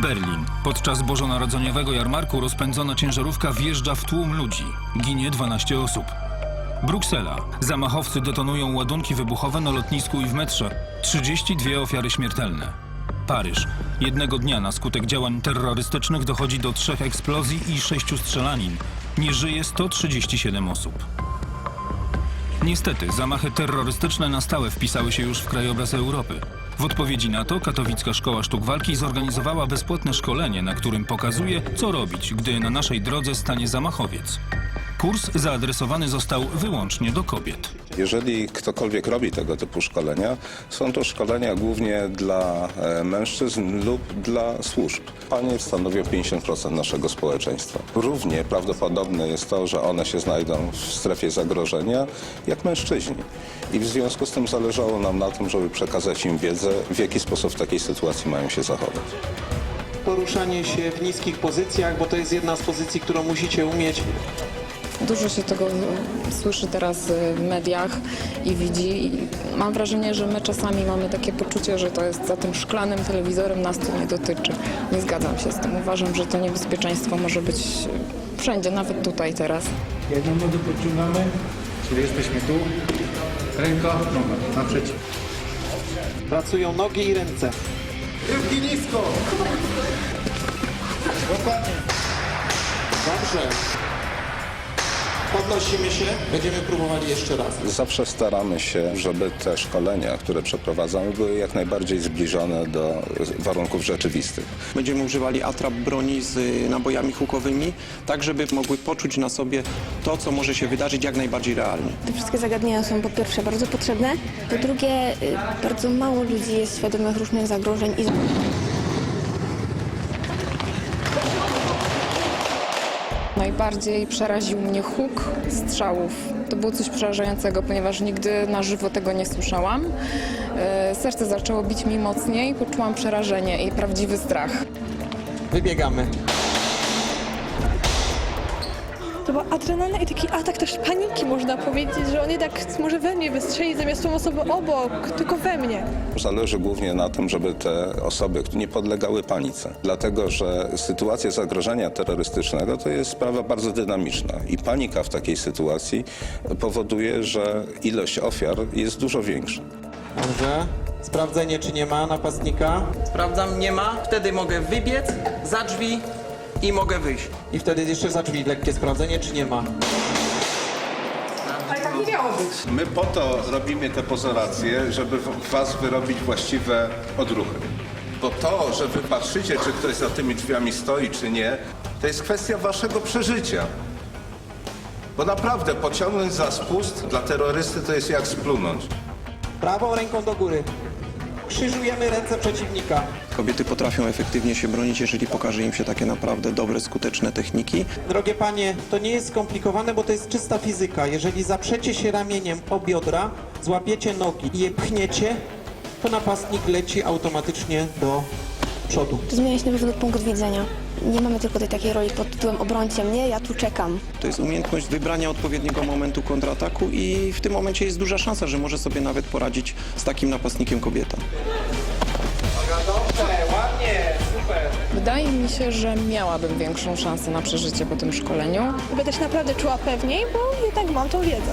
Berlin. Podczas bożonarodzeniowego jarmarku rozpędzona ciężarówka wjeżdża w tłum ludzi. Ginie 12 osób. Bruksela. Zamachowcy detonują ładunki wybuchowe na lotnisku i w metrze. 32 ofiary śmiertelne. Paryż. Jednego dnia na skutek działań terrorystycznych dochodzi do trzech eksplozji i sześciu strzelanin. Nie żyje 137 osób. Niestety, zamachy terrorystyczne na stałe wpisały się już w krajobraz Europy. W odpowiedzi na to Katowicka Szkoła Sztuk Walki zorganizowała bezpłatne szkolenie, na którym pokazuje, co robić, gdy na naszej drodze stanie zamachowiec. Kurs zaadresowany został wyłącznie do kobiet. Jeżeli ktokolwiek robi tego typu szkolenia, są to szkolenia głównie dla e, mężczyzn lub dla służb. Panie stanowią 50% naszego społeczeństwa. Równie prawdopodobne jest to, że one się znajdą w strefie zagrożenia, jak mężczyźni. I w związku z tym zależało nam na tym, żeby przekazać im wiedzę, w jaki sposób w takiej sytuacji mają się zachować. Poruszanie się w niskich pozycjach, bo to jest jedna z pozycji, którą musicie umieć. Dużo się tego e, słyszy teraz e, w mediach i widzi. I mam wrażenie, że my czasami mamy takie poczucie, że to jest za tym szklanym telewizorem, nas to nie dotyczy. Nie zgadzam się z tym. Uważam, że to niebezpieczeństwo może być wszędzie, nawet tutaj teraz. Jedną nogę podciągamy, czyli jesteśmy tu. Ręka, noga, naprzeciw. Pracują nogi i ręce. Tyłki nisko! Dokładnie. Dobrze. Podnosimy się. Będziemy próbowali jeszcze raz. Zawsze staramy się, żeby te szkolenia, które przeprowadzamy, były jak najbardziej zbliżone do warunków rzeczywistych. Będziemy używali atrap broni z y, nabojami hukowymi, tak żeby mogły poczuć na sobie to, co może się wydarzyć jak najbardziej realnie. Te wszystkie zagadnienia są po pierwsze bardzo potrzebne, po drugie y, bardzo mało ludzi jest świadomych różnych zagrożeń i Najbardziej przeraził mnie huk strzałów. To było coś przerażającego, ponieważ nigdy na żywo tego nie słyszałam. E, Serce zaczęło bić mi mocniej, poczułam przerażenie i prawdziwy strach. Wybiegamy. To była adrenalina i taki atak też paniki, można powiedzieć, że on jednak może we mnie wystrzelić zamiast tą osobę obok, tylko we mnie. Zależy głównie na tym, żeby te osoby nie podlegały panice. Dlatego, że sytuacja zagrożenia terrorystycznego to jest sprawa bardzo dynamiczna i panika w takiej sytuacji powoduje, że ilość ofiar jest dużo większa. Dobrze. Sprawdzenie, czy nie ma napastnika. Sprawdzam, nie ma, wtedy mogę wybiec za drzwi i mogę wyjść. I wtedy jeszcze za drzwi lekkie sprawdzenie, czy nie ma. My po to robimy te pozoracje, żeby w was wyrobić właściwe odruchy. Bo to, że wy patrzycie, czy ktoś za tymi drzwiami stoi, czy nie, to jest kwestia waszego przeżycia. Bo naprawdę pociągnąć za spust dla terrorysty to jest jak splunąć. Prawą ręką do góry. Krzyżujemy ręce przeciwnika. Kobiety potrafią efektywnie się bronić, jeżeli pokaże im się takie naprawdę dobre, skuteczne techniki. Drogie panie, to nie jest skomplikowane, bo to jest czysta fizyka. Jeżeli zaprzecie się ramieniem o biodra, złapiecie nogi i je pchniecie, to napastnik leci automatycznie do przodu. to zmienia się na przykład punkt widzenia. Nie mamy tylko tej takiej roli pod tytułem obrońcie mnie, ja tu czekam. To jest umiejętność wybrania odpowiedniego momentu kontrataku i w tym momencie jest duża szansa, że może sobie nawet poradzić z takim napastnikiem kobieta. Super. Wydaje mi się, że miałabym większą szansę na przeżycie po tym szkoleniu. Będę się naprawdę czuła pewniej, bo jednak mam tą wiedzę.